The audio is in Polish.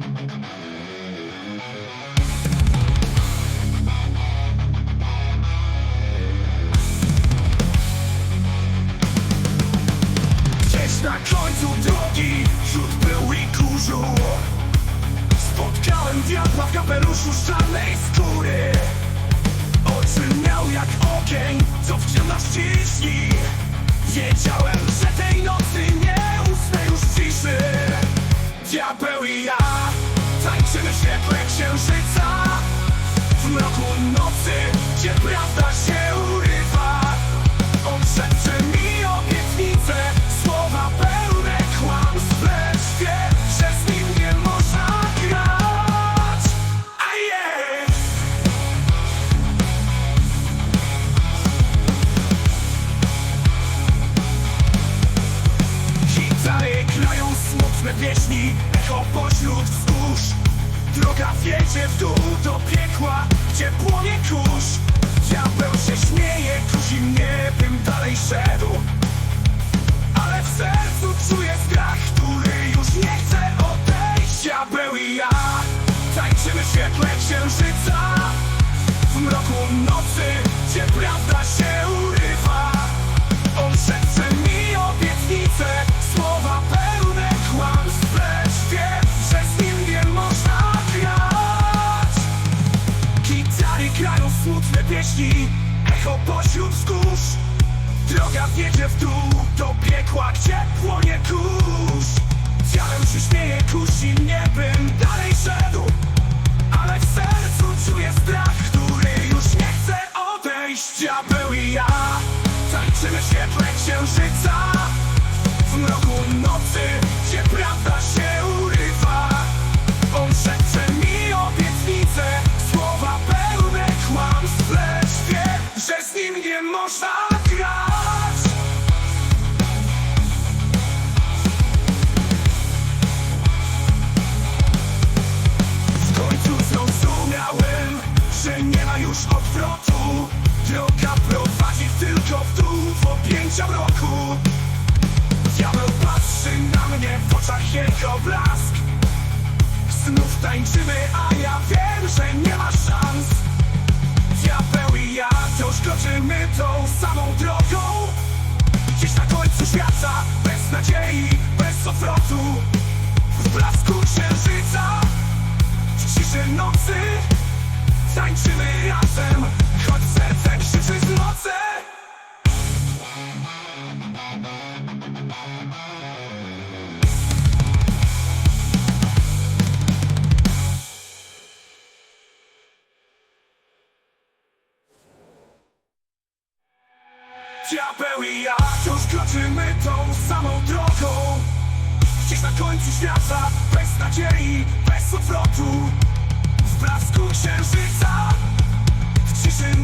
Gdzieś na końcu drogi wśród pyłu i kurzu Spotkałem diabła w kapeluszu z czarnej skóry. Oczy miał jak ogień, co w ciemności śni Wiedziałem, że tej nocy nie usnę już ciszy. Diabeł i ja tańczymy w świetle księżyca W mroku nocy, gdzie się urywa. On mi obietnice, słowa pełne kłamstw Lecz wie, nie można grać. A yeah! Gitary smutne Echo pośród wzgórz Droga wiedzie w dół do piekła Gdzie płonie kurz. Diabeł się śmieje, kusi mnie Bym dalej szedł. Ale w sercu czuję strach Który już nie chce odejść. Diabeł i ja Tańczymy w świetle księżyca pieśni, echo pośród wzgórz. Droga wiedzie w dół do piekła, gdzie płonie kurz. Diabeł się śmieje, kusi mnie, bym dalej szedł. Ale w sercu czuję strach, który już nie chce odejść. Diabeł i ja tańczymy w świetle księżyca już odwrotu Droga prowadzi tylko w dół, w objęcia mroku. Diabeł patrzy na mnie, w oczach jego blask. Znów tańczymy, a ja wiem, że nie ma szans. Diabeł i ja wciąż kroczymy tą samą Tańczymy razem Choć serce krzyczy nocy. Diabeł i ja wciąż kroczymy tą samą drogą. Gdzieś na końcu świata Bez nadziei, bez odwrotu blasku księżyca. W ciszy